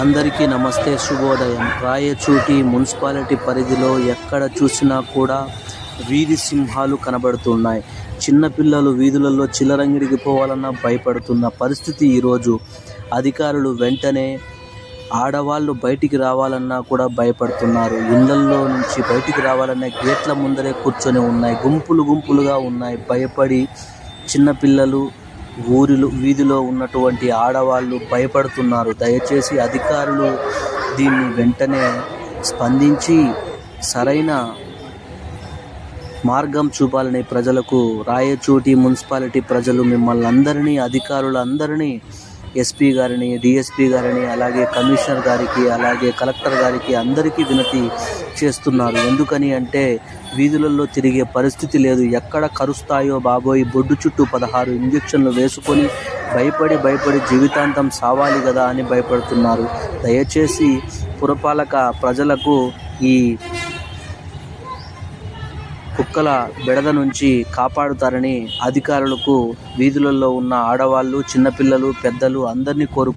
అందరికీ నమస్తే శుభోదయం. రాయచూటి మున్సిపాలిటీ పరిధిలో ఎక్కడ చూసినా కూడా వీధి సింహాలు కనబడుతున్నాయి. చిన్నపిల్లలు వీధులలో చిల్లరంగిడికి పోవాలన్నా భయపడుతున్న పరిస్థితి ఈరోజు. అధికారులు వెంటనే ఆడవాళ్ళు బయటికి రావాలన్నా కూడా భయపడుతున్నారు. ఇళ్ళల్లో నుంచి బయటికి రావాలన్నా గేట్ల ముందరే కూర్చొని ఉన్నాయి. గుంపులు గుంపులుగా ఉన్నాయి. భయపడి చిన్నపిల్లలు ఊరిలో వీధిలో ఉన్నటువంటి ఆడవాళ్ళు భయపడుతున్నారు. దయచేసి అధికారులు దీన్ని వెంటనే స్పందించి సరైన మార్గం చూపాలని ప్రజలకు రాయచోటి మున్సిపాలిటీ ప్రజలు మిమ్మల్ని అందరినీ అధికారులందరినీ ఎస్పీ గారిని డిఎస్పీ గారిని అలాగే కమిషనర్ గారికి అలాగే కలెక్టర్ గారికి అందరికీ వినతి చేస్తున్నారు. ఎందుకని అంటే వీధులలో తిరిగే పరిస్థితి లేదు. ఎక్కడ కరుస్తాయో బాబోయ్ బొడ్డు చుట్టూ పదహారు ఇంజక్షన్లు వేసుకొని భయపడి భయపడి జీవితాంతం సావాలి కదా అని భయపడుతున్నారు. దయచేసి పురపాలక ప్రజలకు ఈ కుక్కల బెడద నుంచి కాపాడుతారని అధికారులకు వీధులలో ఉన్న ఆడవాళ్ళు చిన్నపిల్లలు పెద్దలు అందరినీ కోరు